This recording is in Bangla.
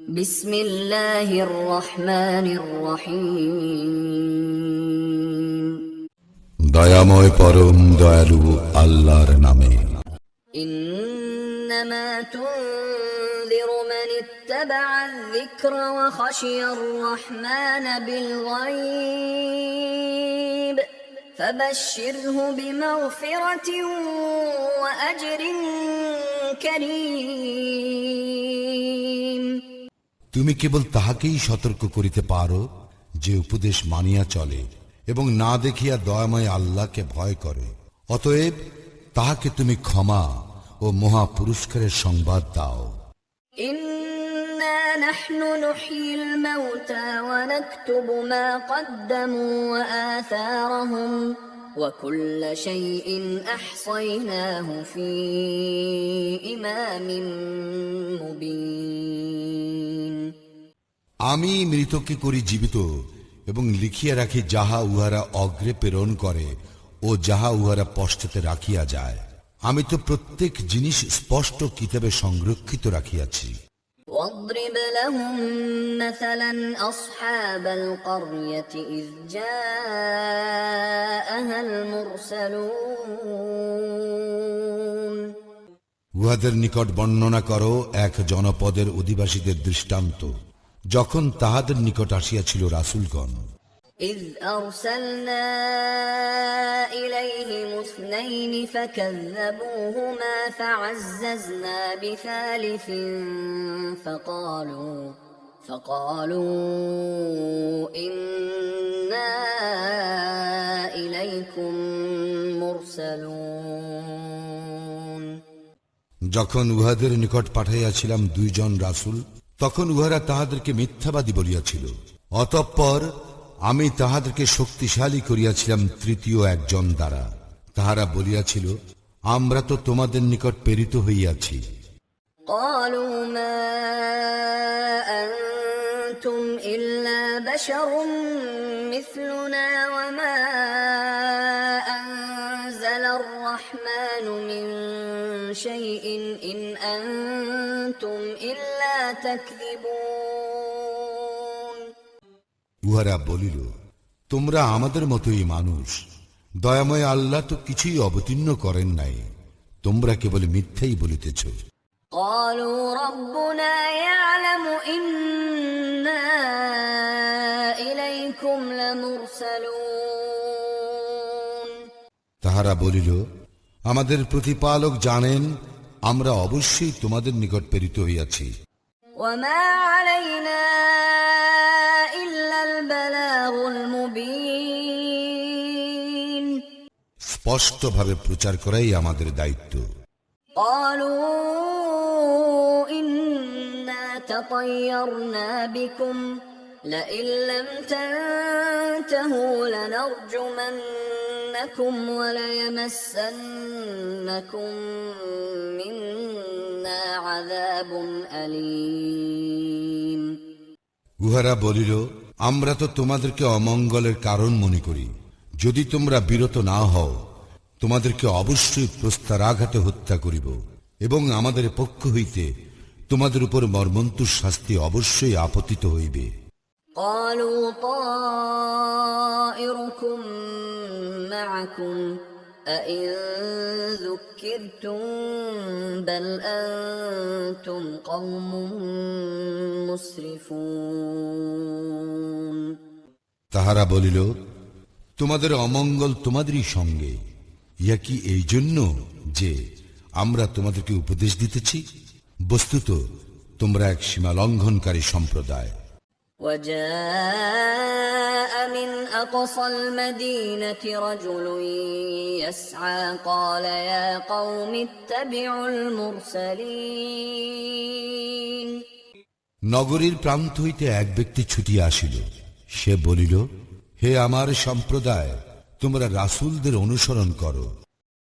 بسم الله الرحمن الرحيم দয়াময় পরম দয়ালু আল্লাহর নামে إنما تنذر من اتبع الذكر وخشي الرحمن بالغيب فبشره بمغفرة وأجر كريم তুমি কেবল তাহাকেই সতর্ক করিতে পারো যে উপদেশ মানিয়া চলে এবং না দেখিয়া দয়াময় আল্লাহকে ভয় করে অতএব তাহাকে তুমি ক্ষমা ও মহা পুরস্কারের সংবাদ দাও إنا نحن نحيي الموتى ونكتب ما قدموا وآثارهم وكل شيء أحصيناه في إمام مبين আমি মৃতকে করি জীবিত এবং লিখিয়া রাখি যাহা উহারা অগ্রে প্রেরণ করে ও যাহা উহারা পশ্চাতে রাখিয়া যায়। আমি তো প্রত্যেক জিনিস স্পষ্ট কিতাবে সংরক্ষিত রাখিয়াছি। واضرب لهم مثلا أصحاب القرية إذ جاءها المرسلون. উহাদের নিকট বর্ণনা করো এক জনপদের অধিবাসীদের দৃষ্টান্ত। যখন তাহাদের নিকট আসিয়াছিল রাসুলগণ إذ أرسلنا إليهم اثنين فكذبوهما فعززنا بثالث فقالوا فقالوا إنا إليكم مرسلون যখন উহাদের নিকট পাঠাইয়াছিলাম দুইজন রাসুল তখন উহারা তাহাদেরকে মিথ্যাবাদী বলিয়াছিল অতঃপর আমি তাহাদেরকে শক্তিশালী করিয়াছিলাম তৃতীয় একজন দ্বারা তাহারা বলিয়াছিল আমরা তো তোমাদের নিকট প্রেরিত হইয়াছি قالوا ما أنتم إلا بشر مثلنا وما أنزل الرحمن من شيء إن أنتم إلا تكذبون উহারা বলিল তোমরা আমাদের মতোই মানুষ দয়াময় আল্লাহ তো কিছুই অবতীর্ণ করেন নাই তোমরা কেবল মিথ্যাই বলিতেছ قالوا ربنا يعلم إنا إليكم لمرسلون তাহারা বলিল আমাদের প্রতিপালক জানেন আমরা অবশ্যই তোমাদের নিকট প্রেরিত হইয়াছি وما علينا إلا البلاغ المبين স্পষ্টভাবে প্রচার করাই আমাদের দায়িত্ব قالوا إنا تطيرنا بكم لئن لم تنتهوا لنرجمنكم وليمسنكم منا عذاب أليم উহারা বলিল আমরা তো তোমাদেরকে অমঙ্গলের কারণ মনে করি যদি তোমরা বিরত না হও তোমাদেরকে অবশ্যই প্রস্তারাঘাতে হত্যা করিব এবং আমাদের পক্ষ হইতে তোমাদের উপর মর্মন্তুর শাস্তি অবশ্যই আপতিত হইবে قالوا طائركم معكم أئن ذكرتم بل أنتم قوم مسرفون তাহারা বলিল তোমাদের অমঙ্গল তোমাদেরই সঙ্গে ইয়া কি এই জন্য যে আমরা তোমাদেরকে উপদেশ দিতেছি বস্তুত তোমরা এক সীমা লঙ্ঘনকারী সম্প্রদায় وجاء من أقصى المدينة رجل يسعى قال يا قوم اتبعوا المرسلين নগরীর প্রান্ত হইতে এক ব্যক্তি ছুটিয়া আসিল সে বলিল হে আমার সম্প্রদায় তোমরা রাসূলদের অনুসরণ করো